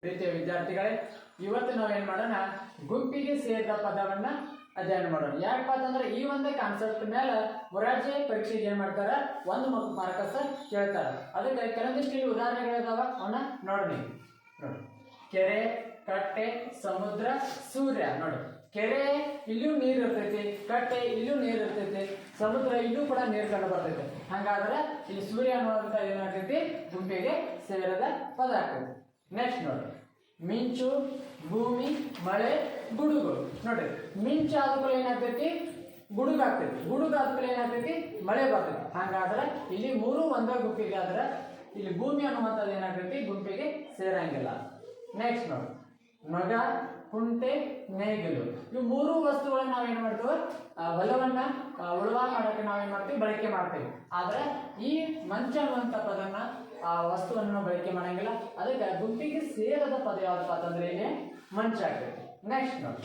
ಪ್ರೀತಿಯ ವಿದ್ಯಾರ್ಥಿಗಳೇ, ಇವತ್ತು ನಾವೇನ್ ಮಾಡೋಣ? ಗುಂಪಿಗೆ ಸೇರಿದ ಪದವನ್ನ ಅಧ್ಯಯನ ಮಾಡೋಣ. ಯಾಕಪ್ಪ ಅಂತಂದ್ರೆ ಈ ಒಂದೇ ಕಾನ್ಸೆಪ್ಟ್ ಮೇಲೆ ಮೊರಾರ್ಜಿ ಪರೀಕ್ಷೆಗೆ ಏನ್ ಮಾಡ್ತಾರ? ಒಂದು ಮಾರ್ಕಸ್ ಕೇಳ್ತಾರ. ಅದಕ್ಕೆ ಕೆಲವೊಂದಿಷ್ಟು ಇಲ್ಲಿ ಉದಾಹರಣೆಗಳಿದಾವ ಅವನ್ನ ನೋಡೋಣ ನೋಡಿ. ಕೆರೆ, ಕಟ್ಟೆ, ಸಮುದ್ರ, ಸೂರ್ಯ. ನೋಡಿ. ಕೆರೆ ಇಲ್ಲೂ ನೀರು ಇರ್ತೈತಿ, ಕಟ್ಟೆ ಇಲ್ಲೂ ನೀರು ಇರ್ತೈತಿ, ಸಮುದ್ರ ಇಲ್ಲೂ ಕೂಡ ನೀರು ಕಂಡು ಬರ್ತೈತಿ. ಹಂಗಾದ್ರೆ ಇಲ್ಲಿ ಸೂರ್ಯ ಅನ್ನುವಂತ ಏನಾಗ್ತೈತಿ? ಗುಂಪಿಗೆ ಸೇರದ ಪದ ಆಗ್ತೈತಿ. ನೆಕ್ಸ್ಟ್ ನೋಡಿ ಮಿಂಚು ಭೂಮಿ ಮಳೆ ಗುಡುಗು. ನೋಡ್ರಿ ಮಿಂಚು ಆದ್ಮೇಲೆ ಏನಾಗ್ತೈತಿ? ಗುಡುಗಾಗ್ತೈತಿ. ಗುಡುಗಾದ ಗುಡುಗು ಆದ್ಮೇಲೆ ಏನಾಗ್ತೈತಿ? ಮಳೆ ಬರ್ತೈತಿ. ಹಂಗಾದ್ರೆ ಇಲ್ಲಿ ಮೂರು ಒಂದೇ ಗುಂಪಿಗೆ ಆದ್ರೆ ಇಲ್ಲಿ ಭೂಮಿ ಅನ್ನುವಂಥದ್ದು ಏನಾಗ್ತೈತಿ? ಗುಂಪಿಗೆ ಸೇರಂಗಿಲ್ಲ. ನೆಕ್ಸ್ಟ್ ನೋಡಿ. ಮಗ ಕುಂಟೆ ನೇಗಿಲು. ಇವು ಮೂರು ವಸ್ತುಗಳನ್ನ ನಾವೇನು ಮಾಡ್ತೀವಿ? ಆ, ಉಳುವ ಮಾಡಕ್ಕೆ ನಾವೇನ್ ಮಾಡ್ತೀವಿ? ಬಳಕೆ ಮಾಡ್ತೀವಿ. ಆದ್ರೆ ಈ ಮಂಚ ಅನ್ನುವಂಥ ಪದನ ಆ ವಸ್ತುವನ್ನು ಬಳಕೆ ಮಾಡಂಗಿಲ್ಲ. ಅದಕ್ಕೆ ಗುಂಪಿಗೆ ಸೇರದ ಪದ ಯಾವ್ದಪ್ಪ ಅಂತಂದ್ರೆ ಏನೇ? ಮಂಚ ನೆಕ್ಸ್ಟ್ ನೋಡಿ.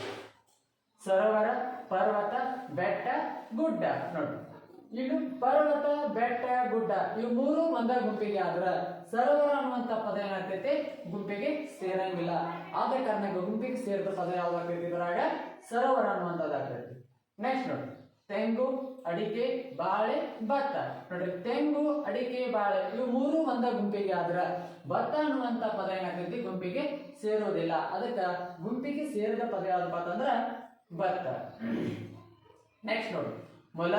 ಸರೋವರ, ಪರ್ವತ, ಬೆಟ್ಟ, ಗುಡ್ಡ ನೋಡಿ. ಇನ್ನು ಪರ್ವತ, ಬೆಟ್ಟ, ಗುಡ್ಡ ಇವು ಮೂರು ಒಂದೇ ಗುಂಪಿಗೆ ಆದ್ರ ಸರೋವರ ಅನ್ನುವಂತ ಪದ ಏನಾಗ್ತೈತಿ? ಗುಂಪಿಗೆ ಸೇರಂಗಿಲ್ಲ. ಆದ ಕಾರಣ ಗುಂಪಿಗೆ ಸೇರಿದ ಪದ ಯಾವ್ದಾಗ್ತೈತಿ ಇದ್ರಾಗ? ಸರೋವರ ಅನ್ನುವಂಥದ್ದು ಆಗ್ತೈತಿ. ನೆಕ್ಸ್ಟ್ ನೋಡಿ. ತೆಂಗು, ಅಡಿಕೆ, ಬಾಳೆ, ಭತ್ತ. ನೋಡ್ರಿ, ತೆಂಗು, ಅಡಿಕೆ, ಬಾಳೆ, ಇವು ಮೂರು ಒಂದ ಗುಂಪಿಗೆ ಆದ್ರ ಭತ್ತ ಅನ್ನುವಂತ ಪದ ಏನಾಗ್ತೈತಿ? ಗುಂಪಿಗೆ ಸೇರೋದಿಲ್ಲ. ಅದಕ್ಕ ಗುಂಪಿಗೆ ಸೇರಿದ ಪದ ಯಾವ್ದಪ್ಪ ಅಂತಂದ್ರ ಭತ್ತ. ನೆಕ್ಸ್ಟ್ ನೋಡ್ರಿ. ಮೊಲ,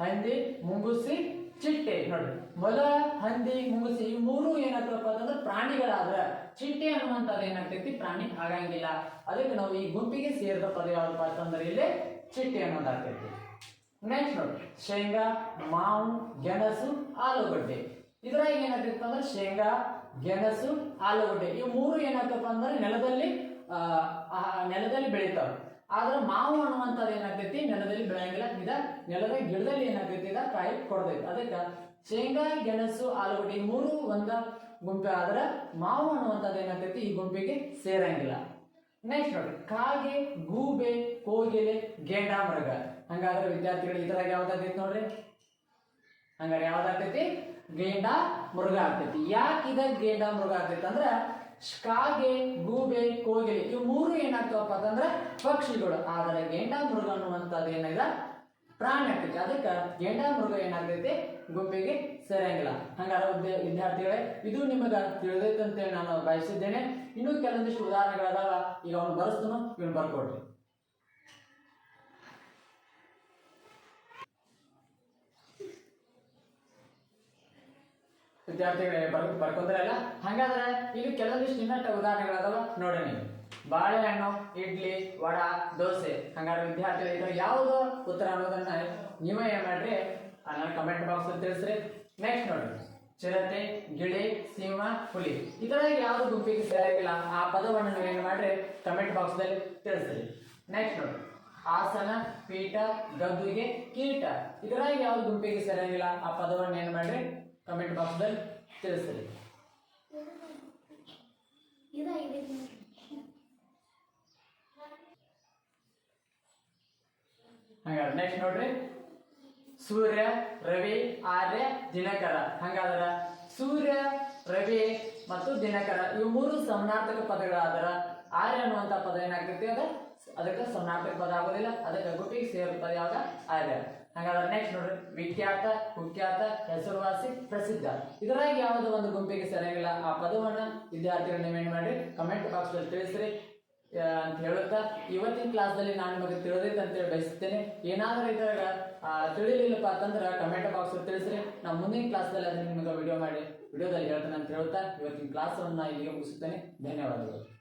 ಹಂದಿ, ಮುಂಗುಸಿ, ಚಿಟ್ಟೆ. ನೋಡ್ರಿ, ಮೊಲ, ಹಂದಿ, ಮುಂಗುಸಿ ಈ ಮೂರು ಏನಾಗ್ತಪ್ಪ ಅಂತಂದ್ರೆ ಪ್ರಾಣಿಗಳಾದ್ರ. ಚಿಟ್ಟೆ ಅನ್ನುವಂಥದ್ದು ಏನಾಗ್ತೈತಿ? ಪ್ರಾಣಿ ಆಗಂಗಿಲ್ಲ. ಅದಕ್ಕೆ ನಾವು ಈ ಗುಂಪಿಗೆ ಸೇರಿದ ಪದ ಯಾವ್ದಪ್ಪ ಅಂತಂದ್ರೆ ಇಲ್ಲಿ ಚಿಟ್ಟೆ ಅನ್ನೋದಾಗ್ತೈತಿ. ನೆಕ್ಸ್ಟ್ ನೋಡಿ ಶೇಂಗಾ, ಮಾವು, ಗೆಣಸು, ಆಲೂಗಡ್ಡೆ. ಇದ್ರಾಗ ಏನಾಗ್ತೈತಿ ಅಂದ್ರೆ ಶೇಂಗಾ, ಗೆಣಸು, ಆಲೂಗಡ್ಡೆ. ಈ ಮೂರು ಏನಾಗ್ತಪ್ಪ ಅಂದ್ರೆ ನೆಲದಲ್ಲಿ ನೆಲದಲ್ಲಿ ಬೆಳಿತಾವ. ಆದ್ರೆ ಮಾವು ಅನ್ನುವಂಥದ್ದು ಏನಾಗ್ತೈತಿ? ನೆಲದಲ್ಲಿ ಬೆಳೆಯಂಗಿಲ್ಲ. ಇದ ನೆಲದ ಗಿಡದಲ್ಲಿ ಏನಾಗ್ತೈತಿ? ಇದ ಕಾಯಿ ಕೊಡ್ತೈತಿ. ಅದಕ್ಕೆ ಶೇಂಗಾ, ಗೆಣಸು, ಆಲೂಗಡ್ಡೆ ಈ ಮೂರು ಒಂದ ಗುಂಪೆ. ಆದ್ರೆ ಮಾವು ಅನ್ನುವಂಥದ್ದು ಏನಾಗ್ತೈತಿ? ಈ ಗುಂಪಿಗೆ ಸೇರಂಗಿಲ್ಲ. ನೆಕ್ಸ್ಟ್ ನೋಡಿ ಕಾಗೆ, ಗೂಬೆ, ಕೋಗಿಲೆ ಗೇಂಡಾಮೃಗ ಹಂಗಾದ್ರೆ ವಿದ್ಯಾರ್ಥಿಗಳು ಇದ್ರಾಗ ಯಾವ್ದಾಗ್ತೈತಿ ನೋಡ್ರಿ? ಹಂಗಾರೆ ಯಾವ್ದಾಗ್ತೈತಿ? ಗೇಂಡಾ ಮೃಗ ಆಗ್ತೈತಿ. ಯಾಕೆ ಇದ ಗೇಂಡ ಮೃಗ ಆಗ್ತೈತಿ ಅಂದ್ರ ಕಾಗೆ, ಗೂಬೆ, ಕೋಗಿಲೆ ಇವು ಮೂರು ಏನಾಗ್ತಾವಪ್ಪ ಅಂತಂದ್ರೆ ಪಕ್ಷಿಗಳು. ಆದರೆ ಗೇಂಡ ಮೃಗ ಅನ್ನುವಂಥದ್ದು ಏನಿದೆ? ಪ್ರಾಣಿ ಆಗ್ತೈತಿ. ಅದಕ್ಕೆ ಎಂಡಾ ಮೃಗ ಏನಾಗ್ತೈತಿ? ಗುಂಪಿಗೆ ಸೇರಂಗಿಲ್ಲ ಹಂಗಾದ್ರೆ ವಿದ್ಯಾರ್ಥಿಗಳೇ, ಇದು ನಿಮಗೆ ತಿಳಿದೈತೆ ಅಂತೇಳಿ ನಾನು ಬಯಸಿದ್ದೇನೆ ಇನ್ನೂ ಕೆಲವೊಂದಿಷ್ಟು ಉದಾಹರಣೆಗಳದಾವ ಈಗ ಅವನು ಬರೆಸ್ತಾನು ನೀವು ಬರ್ಕೊಡ್ರಿ. ವಿದ್ಯಾರ್ಥಿಗಳೇ, ಬರ್ ಬರ್ಕೊಂಡ್ರಲ್ಲ? ಹಂಗಾದ್ರೆ ಈಗ ಕೆಲವೊಂದಿಷ್ಟು ಇನ್ನಟ್ಟ ಉದಾಹರಣೆಗಳದಾವ ನೋಡಿ ನೀವು ಬಾಳೆಹಣ್ಣು, ಇಡ್ಲಿ, ವಡ, ದೋಸೆ. ಹಂಗಾದ್ರೆ ವಿದ್ಯಾರ್ಥಿಗಳು ಇದ್ರ ಯಾವುದು ಉತ್ತರ ಅನ್ನೋದನ್ನ ನೀವೇ ಏನ್ ಮಾಡ್ರಿ ನನ್ನ ಕಮೆಂಟ್ ಬಾಕ್ಸ್ ಅಲ್ಲಿ ತಿಳಿಸ್ರಿ. ನೆಕ್ಸ್ಟ್ ನೋಡ್ರಿ ಚಿರತೆ, ಗಿಳಿ, ಸಿಂಹ, ಹುಲಿ. ಇದರಾಗ ಯಾವ್ದು ಗುಂಪಿಗೆ ಸೇರಿಲ್ಲ ಆ ಪದವನ್ನು ನೀವು ಏನು ಮಾಡ್ರಿ? ಕಮೆಂಟ್ ಬಾಕ್ಸ್ ದಲ್ಲಿ ತಿಳಿಸ್ರಿ. ನೆಕ್ಸ್ಟ್ ನೋಡಿ. ಆಸನ, ಪೀಠ, ಗದ್ದುಗೆ, ಕೀಟ. ಇದರಾಗ ಯಾವ್ದು ಗುಂಪಿಗೆ ಸೇರಂಗಿಲ್ಲ ಆ ಪದವನ್ನು ಏನು ಮಾಡ್ರಿ? ಕಮೆಂಟ್ ಬಾಕ್ಸ್ ದಲ್ಲಿ ತಿಳಿಸ್ರಿ. ಹಂಗಾದ್ರೆ ನೆಕ್ಸ್ಟ್ ನೋಡ್ರಿ. ಸೂರ್ಯ, ರವಿ, ಆರ್ಯ, ದಿನಕರ. ಹಂಗಾದ್ರ ಸೂರ್ಯ, ರವಿ ಮತ್ತು ದಿನಕರ. ಇವು ಮೂರು ಸಮನಾರ್ಥಕ ಪದಗಳಾದ್ರ ಆರ್ಯ ಅನ್ನುವಂತ ಪದ ಏನಾಗ್ತೈತಿ ಅದ? ಅದಕ್ಕೆ ಸಮನಾರ್ಥಕ ಪದ ಆಗೋದಿಲ್ಲ. ಅದಕ್ಕೆ ಗುಂಪಿಗೆ ಸೇರಿದ ಪದ ಯಾವಾಗ ಆರ್ಯ. ಹಂಗಾದ್ರೆ ನೆಕ್ಸ್ಟ್ ನೋಡ್ರಿ. ವಿಖ್ಯಾತ, ಕುಖ್ಯಾತ, ಹೆಸರುವಾಸಿ, ಪ್ರಸಿದ್ಧ. ಇದರಾಗಿ ಯಾವುದೋ ಒಂದು ಗುಂಪಿಗೆ ಸರಿಯಾಗಿಲ್ಲ? ಆ ಪದವನ್ನ ವಿದ್ಯಾರ್ಥಿಗಳನ್ನ ಏನು ಮಾಡಿ ಕಮೆಂಟ್ ಬಾಕ್ಸ್ ತಿಳಿಸ್ರಿ. ಅಂತ ಹೇಳುತ್ತಾ, ಇವತ್ತಿನ ಕ್ಲಾಸ್ದಲ್ಲಿ ನಾನು ನಿಮಗೆ ತಿಳಿದೈತೆ ಅಂತೇಳಿ ಬಯಸುತ್ತೇನೆ. ಏನಾದರೂ ಇದ್ರಾಗ ತಿಳಿಲಿಲ್ಲಪ್ಪ ಅಂತಂದ್ರೆ ಕಮೆಂಟ್ ಬಾಕ್ಸ್ ತಿಳಿಸ್ರಿ. ನಾವು ಮುಂದಿನ ಕ್ಲಾಸ್ದಲ್ಲಿ ಅದನ್ನ ನಿಮಗೆ ವಿಡಿಯೋ ಮಾಡಿ ವಿಡಿಯೋದಲ್ಲಿ ಹೇಳ್ತೇನೆ ಅಂತ ಹೇಳುತ್ತಾ, ಇವತ್ತಿನ ಕ್ಲಾಸ್ ಕ್ಲಾಸನ್ನು ಇಲ್ಲಿಗೆ ಮುಗಿಸುತ್ತೇನೆ. ಧನ್ಯವಾದಗಳು.